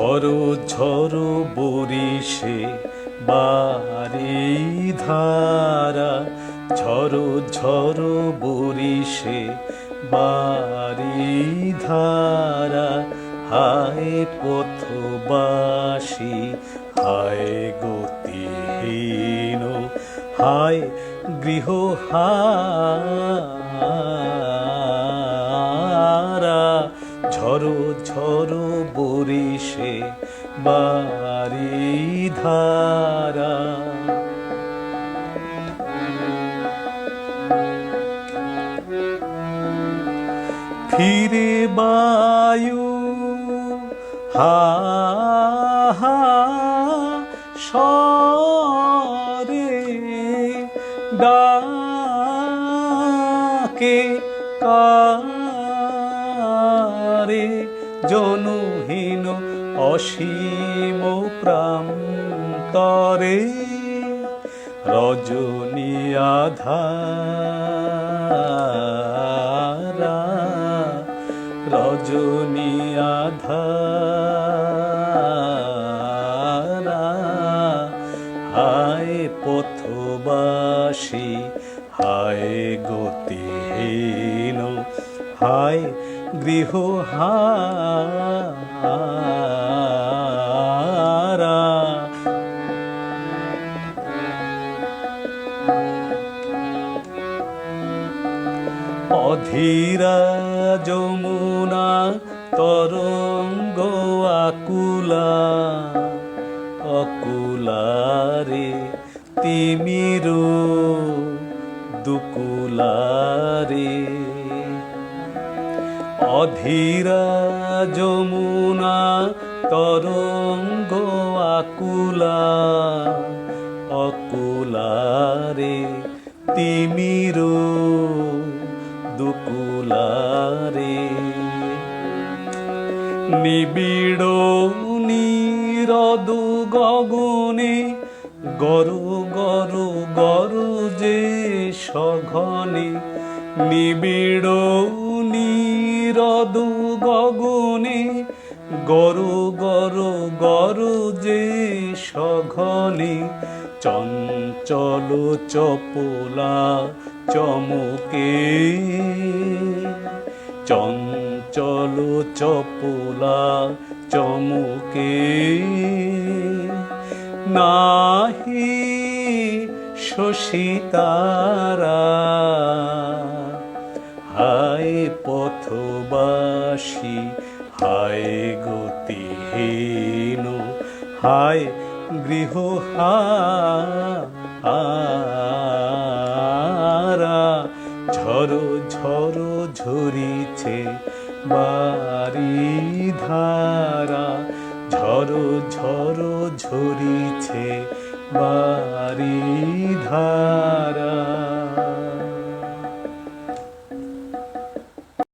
ঝরো ঝরো বরিশে বারি ধারা। ঝরো ঝরো বরিশে বারি ধারা। হায় পথবাসী, হায় গতিহীন, হায় গৃহ ঝরো ঝরো বরিশে বারি ধারা। ফিরে বায়ু হা হা সরে ডাকে কারে জনহীন অসীম প্রান্তরে রজনী আধারা রজনী আধারা হায় পথবাসী হায় গতিহীন হায় গৃহ অধীরা যমুনা তরঙ্গ আকুলা অকুলারে তিমির দুকুলারে অধীরা যমুনা তরঙ্গ আকুলা অকুলারে তিমির, দুকুলারে নিবিড় নীরদু গগনে, গরু গরু গরু যে সঘনে নিবিড় নীরদু গগনে, গরু গরু গরু যে সঘনে, চঞ্চল চপলা চমকে। চঞ্চল চপলা চমকে। নাহি শশী পথবাসী। হায় গতিহীন, হায় গৃহ হারা ঝরো ঝরো ঝরিছে বারি ধারা ঝরো ঝরো ঝরিছে বারি ধারা